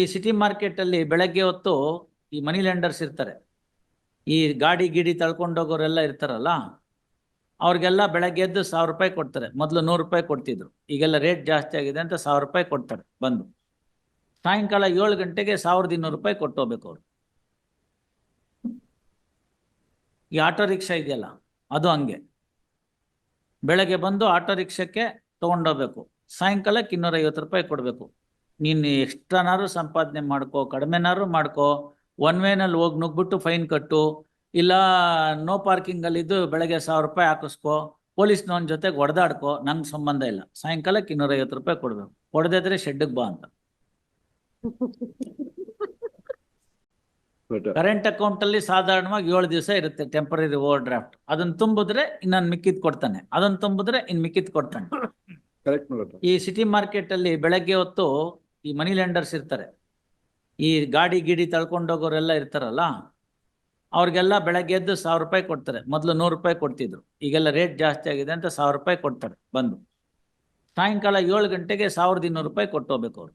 ಈ city market ಅಲ್ಲಿ ಬೆಳಗ್ಗೆ ಹೊತ್ತು ಈ ಮನಿ ಲ್ಯಾಂಡರ್ಸ್ ಇರ್ತಾರೆ. ಈ ಗಾಡಿ ಗಿಡಿ ತಳ್ಕೊಂಡೋಗೋರೆಲ್ಲ ಇರ್ತಾರಲ್ಲ, ಅವ್ರಿಗೆಲ್ಲ ಬೆಳಗ್ಗೆ ಎದ್ದು ಸಾವಿರ ರೂಪಾಯಿ ಕೊಡ್ತಾರೆ. ಮೊದಲು ನೂರು ರೂಪಾಯಿ ಕೊಡ್ತಿದ್ರು. ಈಗೆಲ್ಲ ರೇಟ್ ಜಾಸ್ತಿ ಆಗಿದೆ ಅಂತ ಸಾವಿರ ರೂಪಾಯಿ ಕೊಡ್ತಾರೆ ಬಂದು. ಸಾಯಂಕಾಲ ಏಳು ಗಂಟೆಗೆ ಸಾವಿರದ ಇನ್ನೂರು ರೂಪಾಯಿ ಕೊಟ್ಟು ಹೋಗ್ಬೇಕು ಅವ್ರು. ಈ ಆಟೋ ರಿಕ್ಷಾ ಇದೆಯಲ್ಲ, ಅದು ಹಂಗೆ. ಬೆಳಗ್ಗೆ ಬಂದು ಆಟೋ ರಿಕ್ಷಾಕ್ಕೆ ತಗೊಂಡೋಗ್ಬೇಕು. ಸಾಯಂಕಾಲಕ್ಕೆ ಇನ್ನೂರೈವತ್ತು ರೂಪಾಯಿ ಕೊಡಬೇಕು. ನೀನು ಎಕ್ಸ್ಟ್ರಾನಾರು ಸಂಪಾದನೆ ಮಾಡ್ಕೋ ಕಡಿಮೆನಾರು ಮಾಡ್ಕೋ ಒನ್ ವೇನಲ್ಲಿ ಹೋಗಿ ನುಗ್ಬಿಟ್ಟು ಫೈನ್ ಕಟ್ಟು ಇಲ್ಲ ನೋ ಪಾರ್ಕಿಂಗ್ ಅಲ್ಲಿ ಇದ್ದು ಬೆಳಗ್ಗೆ ಸಾವಿರ ರೂಪಾಯಿ ಹಾಕಿಸ್ಕೋ ಪೊಲೀಸ್ನವನ ಜೊತೆಗೆ ಹೊಡೆದಾಡ್ಕೋ ನಂಗೆ ಸಂಬಂಧ ಇಲ್ಲ. ಸಾಯಂಕಾಲಕ್ಕೆ ಇನ್ನೂರ ಐವತ್ತು ರೂಪಾಯಿ ಕೊಡ್ಬೇಕು. ಹೊಡೆದಿದ್ರೆ ಶೆಡ್ಗೆ ಬಾ ಅಂತ. Uh, ಕರೆಂಟ್ ಅಕೌಂಟ್ ಅಲ್ಲಿ ಸಾಧಾರಣವಾಗಿ ಏಳು ದಿವಸ ಇರುತ್ತೆ ಟೆಂಪರರಿ ಓವರ್ ಡ್ರಾಫ್ಟ್ ಅದನ್ನ ತುಂಬಿದ್ರೆ ಇನ್ನೊಂದು ಮಿಕ್ಕಿದ್ ಕೊಡ್ತಾನೆ. ಅದನ್ನ ತುಂಬಿದ್ರೆ ಇನ್ ಮಿಕ್ಕಿದ್ ಕೊಡ್ತಾನೆ. ಈ ಸಿಟಿ ಮಾರ್ಕೆಟ್ ಅಲ್ಲಿ ಬೆಳಗ್ಗೆ ಹೊತ್ತು ಈ ಮನಿ ಲ್ಯಾಂಡರ್ಸ್ ಇರ್ತಾರೆ. ಈ ಗಾಡಿ ಗಿಡಿ ತಳ್ಕೊಂಡೋಗೋರೆಲ್ಲ ಇರ್ತಾರಲ್ಲ, ಅವ್ರಿಗೆಲ್ಲ ಬೆಳಗ್ಗೆ ಎದ್ದು ಸಾವಿರ ರೂಪಾಯಿ ಕೊಡ್ತಾರೆ. ಮೊದಲು ನೂರು ರೂಪಾಯಿ ಕೊಡ್ತಿದ್ರು. ಈಗೆಲ್ಲ ರೇಟ್ ಜಾಸ್ತಿ ಆಗಿದೆ ಅಂತ ಸಾವಿರ ರೂಪಾಯಿ ಕೊಡ್ತಾರೆ ಬಂದು. ಸಾಯಂಕಾಲ ಏಳು ಗಂಟೆಗೆ ಸಾವಿರದ ಇನ್ನೂರು ರೂಪಾಯಿ ಕೊಟ್ಟು ಹೋಗ್ಬೇಕು ಅವರು.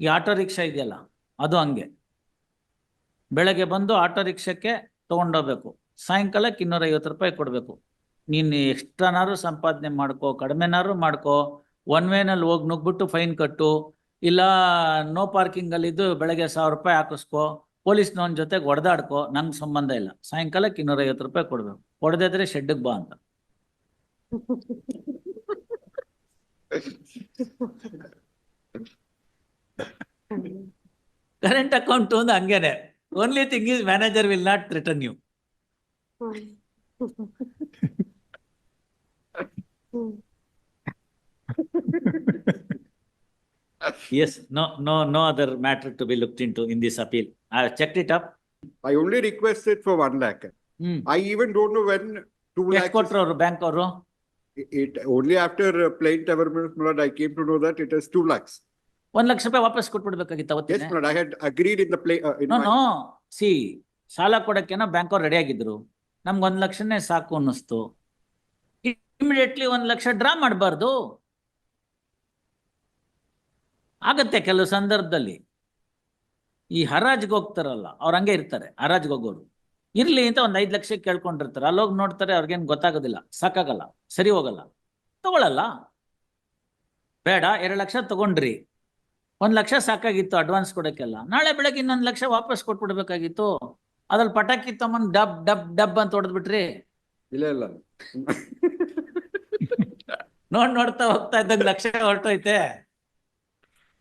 ಈ ಆಟೋ ರಿಕ್ಷಾ ಇದೆಯಲ್ಲ, ಅದು ಹಂಗೆ. ಬೆಳಗ್ಗೆ ಬಂದು ಆಟೋ ರಿಕ್ಷಕ್ಕೆ ತೊಗೊಂಡೋಗ್ಬೇಕು ಸಾಯಂಕಾಲಕ್ಕೆ ಇನ್ನೂರೈವತ್ತು ರೂಪಾಯಿ ಕೊಡಬೇಕು. ನೀನು ಎಷ್ಟನಾರು ಸಂಪಾದನೆ ಮಾಡ್ಕೋ ಕಡಿಮೆನಾರು ಮಾಡ್ಕೋ ಒನ್ ವೇನಲ್ಲಿ ಹೋಗಿ ನುಗ್ಬಿಟ್ಟು ಫೈನ್ ಕಟ್ಟು. ಇಲ್ಲ ನೋ ಪಾರ್ಕಿಂಗ್ ಅಲ್ಲಿ ಇದ್ದು ಬೆಳಗ್ಗೆ ಸಾವಿರ ರೂಪಾಯಿ ಹಾಕಿಸ್ಕೋ. ಪೊಲೀಸ್ನವನ ಜೊತೆಗೆ ಹೊಡೆದಾಡ್ಕೋ. ನಂಗೆ ಸಂಬಂಧ ಇಲ್ಲ. ಸಾಯಂಕಾಲಕ್ಕೆ ಇನ್ನೂರ ಐವತ್ತು ರೂಪಾಯಿ ಕೊಡ್ಬೇಕು. ಹೊಡೆದಿದ್ರೆ ಶೆಡ್ಗೆ ಬಾ ಅಂತ. ಕರೆಂಟ್ ಅಕೌಂಟ್ ಒಂದು ಹಂಗೇನೆ. Only thing is manager will not return you Yes no no no other matter to be looked in to in this appeal I check it up I only requested for one lakh. Hmm I even don't know when two ಎಷ್ಟು lakhs. ಕೊಟ್ರು ಅವರು bank ಅವರು It only after uh, plain government, Malad, I came to know that it is two lakhs. ಒಂದ್ ಲಕ್ಷ ರೂಪಾಯಿ ವಾಪಸ್ ಕೊಟ್ಬಿಡ್ಬೇಕಾಗಿತ್ತು Yes, ಅವತ್ತಿನ Malad, I had agreed in the play, uh, in no my, no C ಸಾಲ ಕೊಡಕ್ಕೇನೋ bank ಅವ್ರು ready ಆಗಿದ್ರು ನಮ್ಗೆ ಒಂದ್ ಲಕ್ಷನೇ ಸಾಕು ಅನ್ನಿಸ್ತು ಇಮಿಡಿಯೇಟ್ಲಿ ಒಂದ್ ಲಕ್ಷ ಡ್ರಾ ಮಾಡಬಾರ್ದು ಆಗತ್ತೆ ಕೆಲವು ಸಂದರ್ಭದಲ್ಲಿ. ಈ ಹರಾಜ್ಗೆ ಹೋಗ್ತಾರಲ್ಲ ಅವ್ರು ಹಂಗೆ ಇರ್ತಾರೆ ಹರಾಜ್ಗೆ ಹೋಗೋರು ಇರ್ಲಿ ಅಂತ ಒಂದ್ ಐದ್ ಲಕ್ಷ ಕೇಳ್ಕೊಂಡಿರ್ತಾರೆ. ಅಲ್ಲೋಗಿ ನೋಡ್ತಾರೆ ಅವ್ರಿಗೇನ್ ಗೊತ್ತಾಗೋದಿಲ್ಲ ಸಾಕಾಗಲ್ಲ ಸರಿ ಹೋಗಲ್ಲ. ತಗೊಳಲ್ಲ. ಬೇಡ ಎರಡ್ ಲಕ್ಷ ತಗೊಂಡ್ರಿ. ಒಂದ್ ಲಕ್ಷ ಸಾಕಾಗಿತ್ತು ಅಡ್ವಾನ್ಸ್ ಕೊಡಕ್ಕೆಲ್ಲ. ನಾಳೆ ಬೆಳಗ್ಗೆ ಇನ್ನೊಂದ್ ಲಕ್ಷ ವಾಪಸ್ ಕೊಟ್ಬಿಡ್ಬೇಕಾಗಿತ್ತು. ಅದ್ರಲ್ಲಿ ಪಟಾಕಿ ತಮ್ಮನ್ ಡಬ್ ಡಬ್ ಡಬ್ ಅಂತ ಹೊಡೆದ್ಬಿಟ್ರಿ. ಇಲ್ಲ ಇಲ್ಲ. ನೋಡ್ ನೋಡ್ತಾ ಹೋಗ್ತಾ ಇದ್ದಂಗೆ ಲಕ್ಷ ಹೊರಟೋಯ್ತೆ.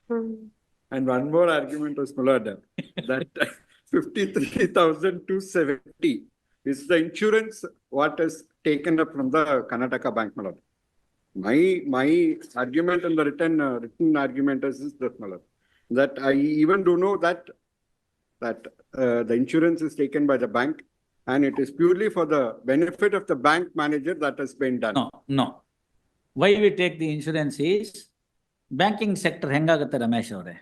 Hmm. And one more argument was Mulada, that fifty-three thousand two seventy is the insurance what is taken up from the Karnataka Bank, Mulada. My, my argument in the written, uh, written argument is this, Mulada, that I even do know that, that uh, the insurance is taken by the bank and it is purely for the benefit of the bank manager that has been done. No, no. Why we take the insurance is banking sector ಹೆಂಗಾಗುತ್ತೆ Ramesh ಅವರೇ?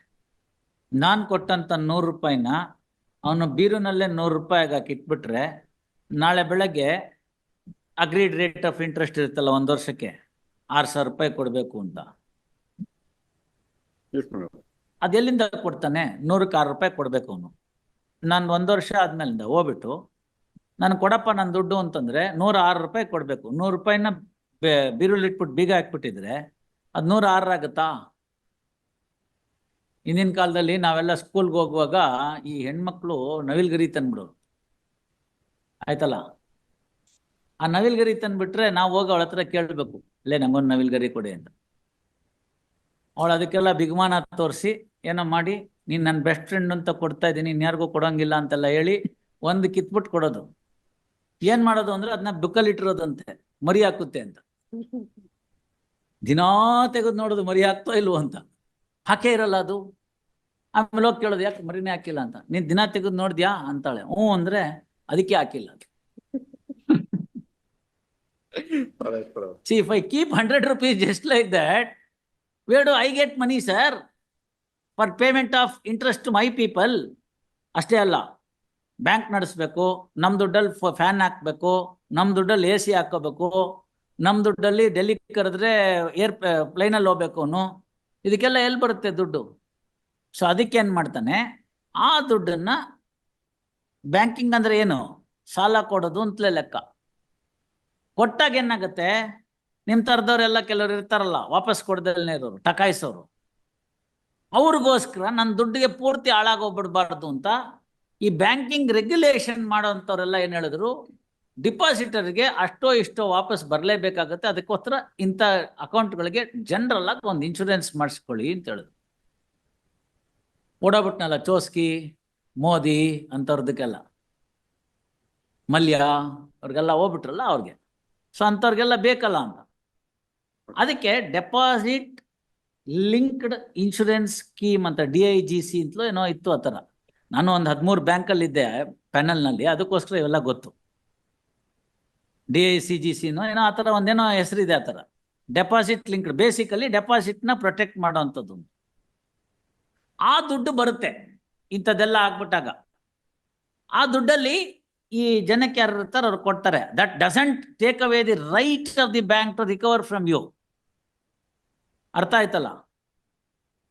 ನಾನು ಕೊಟ್ಟಂತ ನೂರು ರೂಪಾಯಿನ ಅವನು ಬೀರುನಲ್ಲೇ ನೂರು ರೂಪಾಯಿಗೆ ಹಾಕಿ ಇಟ್ಬಿಟ್ರೆ ನಾಳೆ ಬೆಳಗ್ಗೆ ಅಗ್ರೀಡ್ ರೇಟ್ ಆಫ್ ಇಂಟ್ರೆಸ್ಟ್ ಇರುತ್ತಲ್ಲ ಒಂದು ವರ್ಷಕ್ಕೆ ಆರ್ ಸಾವಿರ ರೂಪಾಯಿ ಕೊಡಬೇಕು ಅಂತ. ಅದೆಲ್ಲಿಂದ ಕೊಡ್ತಾನೆ? ನೂರಕ್ಕೆ ಆರು ರೂಪಾಯಿ ಕೊಡಬೇಕು ಅವನು. ನಾನು ಒಂದು ವರ್ಷ ಆದ್ಮೇಲಿಂದ ಹೋಗ್ಬಿಟ್ಟು ನಾನು ಕೊಡಪ್ಪ ನನ್ನ ದುಡ್ಡು ಅಂತಂದ್ರೆ ನೂರ ಆರು ರೂಪಾಯಿ ಕೊಡಬೇಕು. ನೂರು ರೂಪಾಯಿನ ಬಿರುಳು ಇಟ್ಬಿಟ್ಟು ಬೀಗ ಹಾಕ್ಬಿಟ್ಟಿದ್ರೆ ಅದು ಆರಾಗತ್ತಾ ಹಿಂದಿನ ಕಾಲದಲ್ಲಿ ನಾವೆಲ್ಲ ಸ್ಕೂಲ್ಗೆ ಹೋಗುವಾಗ ಈ ಹೆಣ್ಮಕ್ಳು ನವಿಲ್ಗರಿ ತಂದ್ಬಿಡೋರು. ಆಯ್ತಲ್ಲ? ಆ ನವಿಲ್ಗರಿ ತಂದ್ಬಿಟ್ರೆ ನಾವು ಹೋಗಿ ಅವಳ ಹತ್ರ ಕೇಳಬೇಕು, ಲೇ, ನಂಗೊಂದು ನವಿಲ್ಗರಿ ಕೊಡಿ ಅಂತ. ಅವಳು ಅದಕ್ಕೆಲ್ಲ ಬಿಗ್ಮಾನ ತೋರಿಸಿ, ಏನೋ ಮಾಡಿ, ನೀನ್ ನನ್ನ ಬೆಸ್ಟ್ ಫ್ರೆಂಡ್ ಅಂತ ಕೊಡ್ತಾ ಇದ್ದೀನಿ ಇನ್ಯಾರಿಗೂ ಕೊಡೋಂಗಿಲ್ಲ ಅಂತೆಲ್ಲ ಹೇಳಿ ಒಂದು ಕಿತ್ಬಿಟ್ಟು ಕೊಡೋದು. ಏನ್ ಮಾಡೋದು ಅಂದ್ರೆ ಅದನ್ನ ಬುಕ್ಕಲ್ಲಿ ಇಟ್ಟಿರೋದಂತೆ ಮರಿ ಹಾಕುತ್ತೆ ಅಂತ. ದಿನಾ ತೆಗೆದು ನೋಡೋದು ಮರಿ ಹಾಕ್ತೋ ಇಲ್ವೋ ಅಂತ. ಹಾಕೇ ಇರಲ್ಲ ಅದು. ಆಮೇಲೆ ಹೋಗಿ ಕೇಳೋದು ಯಾಕೆ ಮರಿನೇ ಹಾಕಿಲ್ಲ? ಅಂತ. ನೀನ್ ದಿನ ತೆಗೆದು ನೋಡಿದ್ಯಾ? ಅಂತಾಳೆ. ಹ್ಞೂ ಅಂದ್ರೆ ಅದಕ್ಕೆ ಹಾಕಿಲ್ಲ ಅದು. ಸಿ Malad. See, if I keep like that just I that, where do I get money, sir? For payment of interest to my people? ಅಷ್ಟೇ ಅಲ್ಲ. ಬ್ಯಾಂಕ್ ನಡೆಸ್ಬೇಕು ನಮ್ ದುಡ್ಡಲ್ಲಿ ಫ್ಯಾನ್ ಹಾಕ್ಬೇಕು ನಮ್ ದುಡ್ಡಲ್ಲಿ ಎ ಸಿ ಹಾಕೋಬೇಕು ನಮ್ ದುಡ್ಡಲ್ಲಿ ಡೆಲ್ಲಿ ಕರೆದ್ರೆ ಏರ್ ಪ್ಲೈನಲ್ಲಿ ಹೋಗ್ಬೇಕು ಅವನು. ಇದಕ್ಕೆಲ್ಲ ಎಲ್ಲಿ ಬರುತ್ತೆ ದುಡ್ಡು? ಸೊ ಅದಕ್ಕೆ ಏನು ಮಾಡ್ತಾನೆ? ಆ ದುಡ್ಡನ್ನ ಬ್ಯಾಂಕಿಂಗ್ ಅಂದ್ರೆ ಏನು? ಸಾಲ ಕೊಡೋದು ಅಂತಲೇ ಲೆಕ್ಕ. ಕೊಟ್ಟಾಗ ಏನಾಗುತ್ತೆ? ನಿಮ್ ತರದವ್ರೆಲ್ಲ ಕೆಲವ್ರು ಇರ್ತಾರಲ್ಲ, ವಾಪಸ್ ಕೊಡ್ದಲ್ಲೇ ಇರೋರು, ಟಕಾಯಿಸೋರು. ಅವ್ರಿಗೋಸ್ಕರ ನನ್ನ ದುಡ್ಡಿಗೆ ಪೂರ್ತಿ ಹಾಳಾಗೋಗ್ಬಿಡ್ಬಾರ್ದು ಅಂತ ಈ ಬ್ಯಾಂಕಿಂಗ್ ರೆಗ್ಯುಲೇಷನ್ ಮಾಡೋಂಥವ್ರೆಲ್ಲ ಏನು ಹೇಳಿದ್ರು? ಡಿಪಾಸಿಟರ್ಗೆ ಅಷ್ಟೋ ಇಷ್ಟೋ ವಾಪಸ್ ಬರಲೇಬೇಕಾಗತ್ತೆ. ಅದಕ್ಕೋಸ್ಕರ ಇಂಥ ಅಕೌಂಟ್ಗಳಿಗೆ ಜನರಲ್ ಆಗಿ ಒಂದು ಇನ್ಶೂರೆನ್ಸ್ ಮಾಡಿಸ್ಕೊಳ್ಳಿ ಅಂತ ಹೇಳಿದ್ರು. ಓಡಾಬಿಟ್ನಲ್ಲ ಚೋಸ್ಕಿ, ಮೋದಿ ಅಂಥವ್ರದಕ್ಕೆಲ್ಲ. ಮಲ್ಯ ಅವ್ರಿಗೆಲ್ಲ ಹೋಗ್ಬಿಟ್ರಲ್ಲ ಅವ್ರಿಗೆ. ಸೊ ಅಂಥವ್ರಿಗೆಲ್ಲ ಬೇಕಲ್ಲ ಅಂತ. ಅದಕ್ಕೆ ಡೆಪಾಸಿಟ್ ಲಿಂಕ್ಡ್ ಇನ್ಶೂರೆನ್ಸ್ ಸ್ಕೀಮ್ ಅಂತ ಡಿ ಐ ಜಿ ಸಿ ಅಂತಲೂ ಏನೋ ಇತ್ತು ಆ ಥರ. ನಾನು ಒಂದು ಹದಿಮೂರು ಬ್ಯಾಂಕಲ್ಲಿದ್ದೆ ಪ್ಯಾನಲ್ನಲ್ಲಿ. ಅದಕ್ಕೋಸ್ಕರ ಇವೆಲ್ಲ ಗೊತ್ತು. ಡಿ ಐ ಸಿ ಜಿ ಸಿನೋ ಏನೋ ಆ ಥರ ಒಂದೇನೋ ಹೆಸರಿದೆ ಆ ಥರ. ಡೆಪಾಸಿಟ್ ಲಿಂಕ್ಡ್ ಬೇಸಿಕಲಿ ಡೆಪಾಸಿಟ್ನ ಪ್ರೊಟೆಕ್ಟ್ ಮಾಡೋವಂಥದ್ದು ಆ ದುಡ್ಡು ಬರುತ್ತೆ. ಇಂಥದ್ದೆಲ್ಲ ಆಗ್ಬಿಟ್ಟಾಗ. ಆ ದುಡ್ಡಲ್ಲಿ ಈ ಜನಕ್ಕೆ ಯಾರು ಇರ್ತಾರೆ ಅವ್ರು ಕೊಡ್ತಾರೆ. That doesn't take away the right of the bank to recover from you ಅರ್ಥ ಆಯ್ತಲ್ಲ?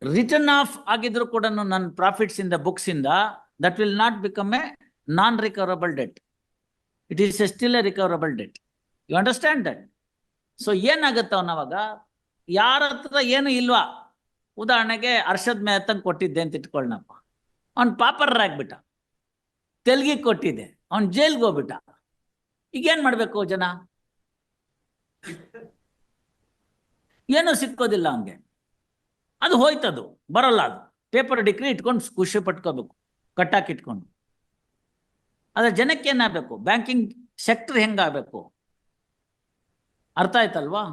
ರಿಟರ್ನ್ ಆಫ್ ಆಗಿದ್ರು ಕೂಡ ನನ್ನ ಪ್ರಾಫಿಟ್ಸ್ ಇಂದ ಬುಕ್ಸ್ ಇಂದ that will not become a non recoverable debt it is still a recoverable debt you understand that so ಏನಾಗುತ್ತೆ ಅವನವಾಗ ಯಾರ ಹತ್ರ ಏನು ಇಲ್ವಾ? ಉದಾಹರಣೆಗೆ ಅರ್ಷದ್ ಮೆಹತಂಗ್ ಕೊಟ್ಟಿದ್ದೆ ಅಂತ ಇಟ್ಕೊಳ್ನಪ್ಪ. ಅವ್ನು ಪಾಪರ್ ಆಗ್ಬಿಟ್ಟ ತೆಲ್ಗಿಗೆ ಕೊಟ್ಟಿದ್ದೆ. ಅವ್ನು ಜೈಲ್ಗೆ ಹೋಗ್ಬಿಟ್ಟ. ಈಗ ಏನ್ ಮಾಡ್ಬೇಕು ಜನ? ಏನೂ ಸಿಕ್ಕೋದಿಲ್ಲ ಅವನ್ಗೆ. ಅದು ಹೋಯ್ತದು. ಬರಲ್ಲ ಅದು. ಪೇಪರ್ ಡಿಗ್ರಿ ಇಟ್ಕೊಂಡು ಖುಷಿ ಪಟ್ಕೋಬೇಕು. ಕಟ್ಟಾಕಿ ಅದ್ರ ಜನಕ್ಕೆ ಏನಾಗಬೇಕು? ಬ್ಯಾಂಕಿಂಗ್ ಸೆಕ್ಟರ್ ಹೆಂಗಾಗಬೇಕು? ಅರ್ಥ ಆಯ್ತಲ್ವಾ?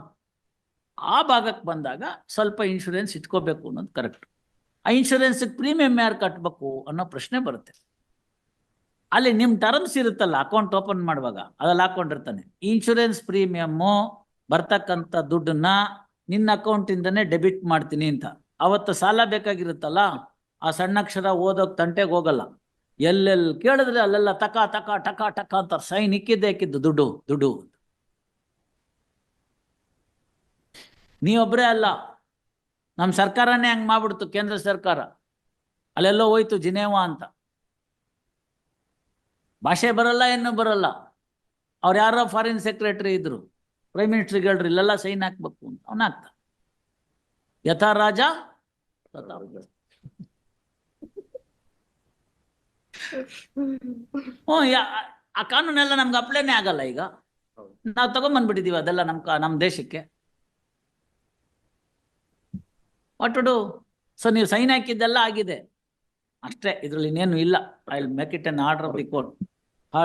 ಆ ಭಾಗಕ್ಕೆ ಬಂದಾಗ ಸ್ವಲ್ಪ ಇನ್ಶೂರೆನ್ಸ್ ಇಟ್ಕೋಬೇಕು ಅನ್ನೋದು ಕರೆಕ್ಟ್ ಆ ಇನ್ಶೂರೆನ್ಸ್ ಪ್ರೀಮಿಯಂ ಯಾರು ಕಟ್ಟಬೇಕು ಅನ್ನೋ ಪ್ರಶ್ನೆ ಬರುತ್ತೆ. ಅಲ್ಲಿ ನಿಮ್ಮ ಟರ್ಮ್ಸ್ ಇರುತ್ತಲ್ಲ ಅಕೌಂಟ್ ಓಪನ್ ಮಾಡುವಾಗ, ಅದ್ರಲ್ಲಿ ಹಾಕೊಂಡಿರ್ತಾನೆ. ಇನ್ಶೂರೆನ್ಸ್ ಪ್ರೀಮಿಯಮ್ಮು ಬರ್ತಕ್ಕಂಥ ದುಡ್ಡನ್ನ ನಿನ್ನ ಅಕೌಂಟಿಂದನೇ ಡೆಬಿಟ್ ಮಾಡ್ತೀನಿ ಅಂತ. ಅವತ್ತು ಸಾಲ ಬೇಕಾಗಿರುತ್ತಲ್ಲ, ಆ ಸಣ್ಣಕ್ಷರ ಓದೋಕ್ ತಂಟೆಗೆ ಹೋಗಲ್ಲ. ಎಲ್ಲೆಲ್ಲಿ ಕೇಳಿದ್ರೆ ಅಲ್ಲೆಲ್ಲ ತಕ ತಕ, ಟಕ ಟಕ ಅಂತ ಸೈನ್ ಇಕ್ಕಿದ್ದೆ ಇಕ್ಕಿದ್ದು ದುಡ್ಡು ದುಡ್ಡು. ನೀವೊಬ್ಬರೇ ಅಲ್ಲ. ನಮ್ಮ ಸರ್ಕಾರನೇ ಹಂಗೆ ಮಾಡ್ಬಿಡ್ತು, ಕೇಂದ್ರ ಸರ್ಕಾರ. ಅಲ್ಲೆಲ್ಲೋ ಹೋಯ್ತು ಜಿನೇವಾ ಅಂತ. ಭಾಷೆ ಬರಲ್ಲ ಏನು ಬರಲ್ಲ. ಅವ್ರು ಯಾರೋ ಫಾರಿನ್ ಸೆಕ್ರೆಟರಿ ಇದ್ರು. ಪ್ರೈಮ್ ಮಿನಿಸ್ಟರ್ ಹೇಳ್ರಿ, ಇಲ್ಲೆಲ್ಲ ಸೈನ್ ಹಾಕ್ಬೇಕು ಅಂತ. ಅವನ ಹಾಕ್ತ ಯಥಾ ರಾಜ ಹ್ಞೂ ಆ ಕಾನೂನೆಲ್ಲ ನಮ್ಗೆ ಅಪ್ಲೈನೆ ಆಗಲ್ಲ ಈಗ. ನಾವು ತಗೊಂಬಂದ್ಬಿಟ್ಟಿದೀವಿ ಅದೆಲ್ಲ ನಮ್ ನಮ್ ದೇಶಕ್ಕೆ. ವಾಟ್ ಟು ಡೂ ಸೊ ನೀವು ಸೈನ್ ಹಾಕಿದ್ದೆಲ್ಲ ಆಗಿದೆ. ಅಷ್ಟೇ ಇದ್ರಲ್ಲಿ ಇನ್ನೇನು ಇಲ್ಲ. I will make it an order of the court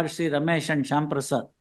Shri Ramesh and Shyam Prasad